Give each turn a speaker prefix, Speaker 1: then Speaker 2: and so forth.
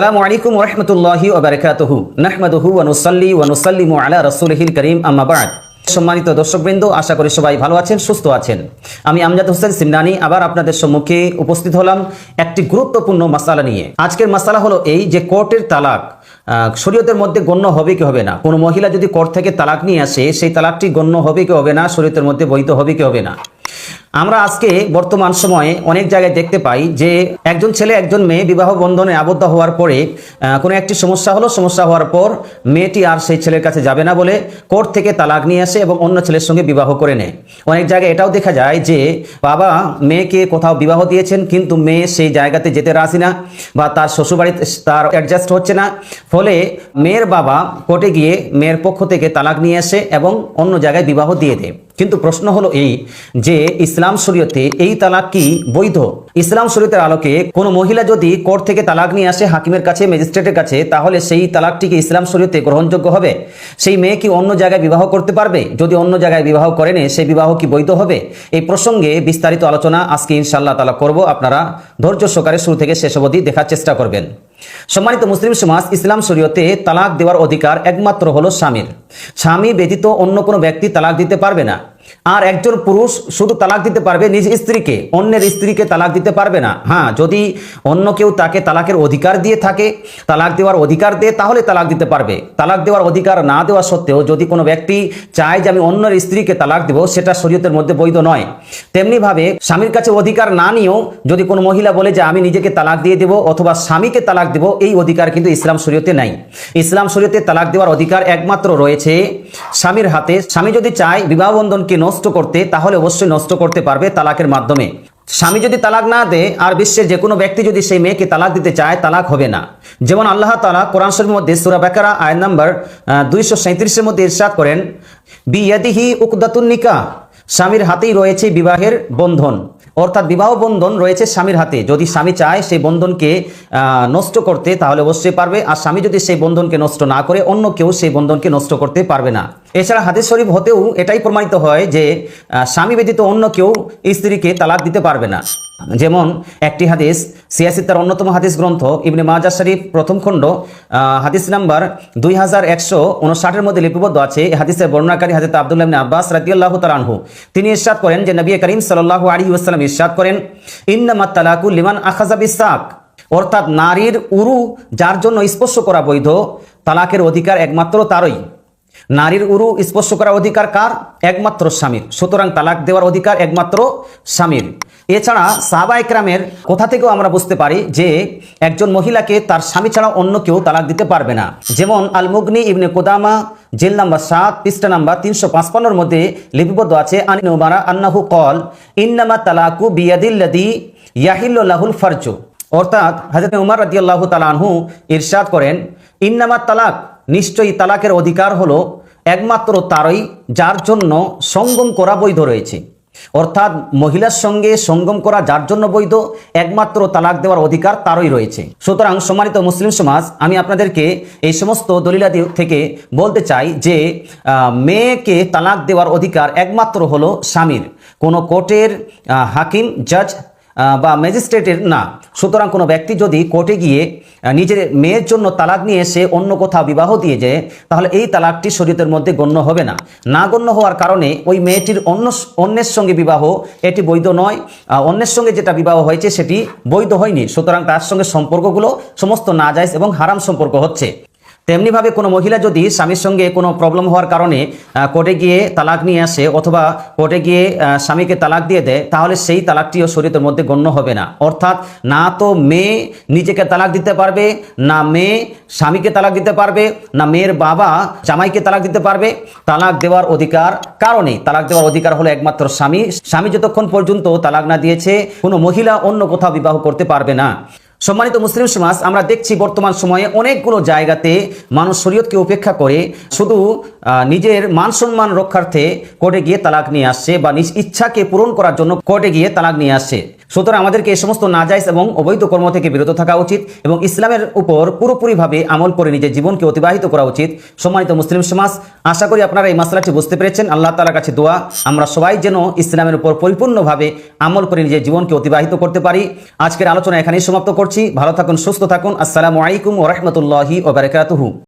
Speaker 1: আসসালামু আলাইকুম ওরহমতুল্লাহি ওবরাকাতুহু নাহমাদুহু ওয়া নুসাল্লি ওয়া নুসাল্লিমু আলা রাসূলিহিল কারীম, আম্মা বা'দ। সম্মানিত দর্শকবৃন্দ, আশা করি সবাই ভালো আছেন, সুস্থ আছেন। আমি আমজাদ হোসেন সিমনানি আবার আপনাদের সম্মুখে উপস্থিত হলাম একটি গুরুত্বপূর্ণ মাসালা নিয়ে। আজকের মাসালা হলো এই যে কোর্টের তালাক শরীয়তের মধ্যে গণ্য হবে কি হবে না? কোনো মহিলা যদি কোর্ট থেকে তালাক নিয়ে আসে, সেই তালাকটি গণ্য হবে কি হবে না? শরীয়তের মধ্যে বৈধ হবে কি হবে না? আমরা আজকে বর্তমান সময়ে অনেক জায়গায় দেখতে পাই যে একজন ছেলে, একজন মেয়ে বিবাহ বন্ধনে আবদ্ধ হওয়ার পরে কোনো একটি সমস্যা হলো, সমস্যা হওয়ার পর মেয়েটি আর সেই ছেলের কাছে যাবে না বলে কোর্ট থেকে তালাক নিয়ে আসে এবং অন্য ছেলের সঙ্গে বিবাহ করে নেয়। অনেক জায়গায় এটাও দেখা যায় যে বাবা মেয়েকে কোথাও বিবাহ দিয়েছেন, কিন্তু মেয়ে সেই জায়গাতে যেতে রাজি না বা তার শ্বশুরবাড়িতে তার অ্যাডজাস্ট হচ্ছে না। ফলে মেয়ের বাবা কোর্টে গিয়ে মেয়ের পক্ষ থেকে তালাক নিয়ে আসে এবং অন্য জায়গায় বিবাহ দিয়ে দেয়। কিন্তু প্রশ্ন হলো এই যে ইসলাম শরীয়তে এই তালাক কি বৈধ? ইসলাম শরীয়তের আলোকে কোনো মহিলা যদি কোর্ট থেকে তালাক নিয়ে আসে হাকিমের কাছে, ম্যাজিস্ট্রেটের কাছে, তাহলে সেই তালাকটিকে ইসলাম শরীয়তে গ্রহণযোগ্য হবে? সেই মেয়ে কি অন্য জায়গায় বিবাহ করতে পারবে? যদি অন্য জায়গায় বিবাহ করে নে সেই বিবাহ কি বৈধ হবে? এই প্রসঙ্গে বিস্তারিত আলোচনা আজকে ইনশাল্লাহ তালা করব। আপনারা ধৈর্য সহকারে শুরু থেকে শেষ অবধি দেখার চেষ্টা করবেন। সম্মানিত মুসলিম সমাজ, ইসলাম শরীয়তে তালাক দেওয়ার অধিকার একমাত্র হলো স্বামীর। স্বামী ব্যতীত অন্য কোনো ব্যক্তি তালাক দিতে পারবে না। আর একজন পুরুষ শুধু তালাক দিতে পারবে নিজ স্ত্রীকে, অন্যের স্ত্রীকে তালাক দিতে পারবে না। হ্যাঁ যদি অন্য কেউ তাকে তালাকের অধিকার দিয়ে থাকে, তালাক দেওয়ার অধিকার দেয় তাহলে তালাক দিতে পারবে। তালাক দেওয়ার অধিকার না দেওয়া সত্ত্বেও যদি কোনো ব্যক্তি চায় যে আমি অন্যের স্ত্রীকে তালাক দেবো, সেটা শরীয়তের মধ্যে বৈধ নয়। তেমনিভাবে স্বামীর কাছে অধিকার না নিয়েও যদি কোনো মহিলা বলে যে আমি নিজেকে তালাক দিয়ে দেবো অথবা স্বামীকে তালাক দেব, এই অধিকার কিন্তু ইসলাম শরীয়তে নাই। ইসলাম শরীয়তে তালাক দেওয়ার অধিকার একমাত্র রয়েছে স্বামীর হাতে। স্বামী যদি চায় বিবাহ বন্ধনকে নষ্ট করতে, তাহলে অবশ্যই নষ্ট করতে পারবে তালাকের মাধ্যমে। স্বামী যদি তালাক না দেয়, আর বিশ্বের যে কোনো ব্যক্তি যদি সেই মেয়েকে তালাক দিতে চায়, তালাক হবে না। যেমন আল্লাহ তালা কোরআন শরীফের মধ্যে সুরা বেকারা আয় নাম্বার দুইশো সাঁত্রিশের মধ্যে ইরশাদ করেন, বিয়াদিহি উকদাতুন নিকা স্বামীর হাতেই রয়েছে বিবাহের বন্ধন। অর্থাৎ বিবাহ বন্ধন রয়েছে স্বামীর হাতে। যদি স্বামী চায় সেই বন্ধনকে নষ্ট করতে, তাহলে অবশ্যই পারবে। আর স্বামী যদি সেই বন্ধনকে নষ্ট না করে, অন্য কেউ সেই বন্ধনকে নষ্ট করতে পারবে না। এছাড়া হাদিস শরীফ হতেও এটাই প্রমাণিত হয় যে স্বামী ব্যতীত অন্য কেউ স্ত্রীকে তালাক দিতে পারবে না। যেমন একটি হাদিস সিয়াসি তার অন্যতম হাদিস গ্রন্থ ইবনে মাজা শরীফ প্রথম খণ্ড হাদিস নাম্বার দুই হাজার একশো উনষাটের মধ্যে লিপিবদ্ধ আছে। এই হাদিসের বর্ণনাকারী হাদিস আব্দুল্লাহ আব্বাস রাদিয়াল্লাহু তাআলা আনহু। তিনি ইরশাদ করেন যে নবী করিম সাল্লাল্লাহু আলাইহি ওয়াসাল্লাম ইরশাদ করেন, ইন্নামাত তালাকু লিমান আখাযা বিসাক। অর্থাৎ নারীর উরু যার জন্য স্পর্শ করা বৈধ, তালাকের অধিকার একমাত্র তারই। নারীর উরু স্পর্শ করার অধিকার কার? একমাত্র স্বামীর। সুতরাং তালাক দেওয়ার অধিকার একমাত্র স্বামীর। এছাড়া সাহাবা একরামের কোথা থেকেও আমরা বুঝতে পারি যে একজন মহিলাকে তার স্বামী ছাড়া অন্য কেউ তালাক দিতে পারবে না। যেমন আলমুগনি ইবনে কোদামা, জেল নাম্বার সাত, পৃষ্ঠা নাম্বার তিনশো পাঁচপান্নর মধ্যে লিপিবদ্ধ আছে আনিনুমারা আন্নাহু কল ইন্নামা তালাকু বিয়াদিল্লাদি ইয়াহিল্লাহুল ফারজু। অর্থাৎ হাজরত উমর রাদিয়াল্লাহু তাআলা আনহু ইরশাদ করেন, ইন্নামা তালাক, নিশ্চয়ই তালাকের অধিকার হলো একমাত্র তারই যার জন্য সঙ্গম করা বৈধ রয়েছে। অর্থাৎ মহিলার সঙ্গে সঙ্গম করা যার জন্য বৈধ, একমাত্র তালাক দেওয়ার অধিকার তারই রয়েছে। সুতরাং সম্মানিত মুসলিম সমাজ, আমি আপনাদেরকে এই সমস্ত দলিলাদি থেকে বলতে চাই যে মেয়েকে তালাক দেওয়ার অধিকার একমাত্র হলো স্বামীর। কোনো কোর্টের হাকিম, জাজ বা ম্যাজিস্ট্রেটের না। সুতরাং কোনো ব্যক্তি যদি কোর্টে গিয়ে নিজের মেয়ের জন্য তালাক নিয়ে সে অন্য কোথাও বিবাহ দিয়ে যায় তাহলে এই তালাকটি শরীয়তের মধ্যে গণ্য হবে না। না গণ্য হওয়ার কারণে ওই মেয়েটির অন্য অন্যের সঙ্গে বিবাহ, এটি বৈধ নয়। অন্যের সঙ্গে যেটা বিবাহ হয়েছে সেটি বৈধ হয়নি। সুতরাং তার সঙ্গে সম্পর্কগুলো সমস্ত নাজায়জ এবং হারাম সম্পর্ক হচ্ছে। তেমনিভাবে কোনো মহিলা যদি স্বামীর সঙ্গে কোনো প্রবলেম হওয়ার কারণে কোর্টে গিয়ে তালাক নিয়ে আসে অথবা কোর্টে গিয়ে স্বামীকে তালাক দিয়ে দেয়, তাহলে সেই তালাকটিও শরীরের মধ্যে গণ্য হবে না। অর্থাৎ না তো মেয়ে নিজেকে তালাক দিতে পারবে, না মেয়ে স্বামীকে তালাক দিতে পারবে, না মেয়ের বাবা জামাইকে তালাক দিতে পারবে। তালাক দেওয়ার অধিকার কারণে, তালাক দেওয়ার অধিকার হলো একমাত্র স্বামী। স্বামী যতক্ষণ পর্যন্ত তালাক না দিয়েছে, কোনো মহিলা অন্য কোথাও বিবাহ করতে পারবে না। সম্মানিত মুসলিম সমাজ, আমরা দেখছি বর্তমান সময়ে অনেকগুলো জায়গাতে মানুষ শরীয়তকে উপেক্ষা করে শুধু নিজের মান সম্মান রক্ষার্থে কোর্টে গিয়ে তালাক নিয়ে আসছে বা নিজ ইচ্ছাকে পূরণ করার জন্য কোর্টে গিয়ে তালাক নিয়ে আসছে। সুতরাং আমাদেরকে এই সমস্ত নাজাইজ এবং অবৈধ কর্ম থেকে বিরত থাকা উচিত এবং ইসলামের উপর পুরোপুরিভাবে আমল করে নিজের জীবনকে অতিবাহিত করা উচিত। সম্মানিত মুসলিম সমাজ, আশা করি আপনারা এই মাসলাটি বুঝতে পেরেছেন। আল্লাহ তালার কাছে দোয়া, আমরা সবাই যেন ইসলামের উপর পরিপূর্ণভাবে আমল করে নিজের জীবনকে অতিবাহিত করতে পারি। আজকের আলোচনা এখানেই সমাপ্ত করছি। ভালো থাকুন, সুস্থ থাকুন। আসসালামু আলাইকুম ওরহমতুল্লাহি ওবরাকাতুহু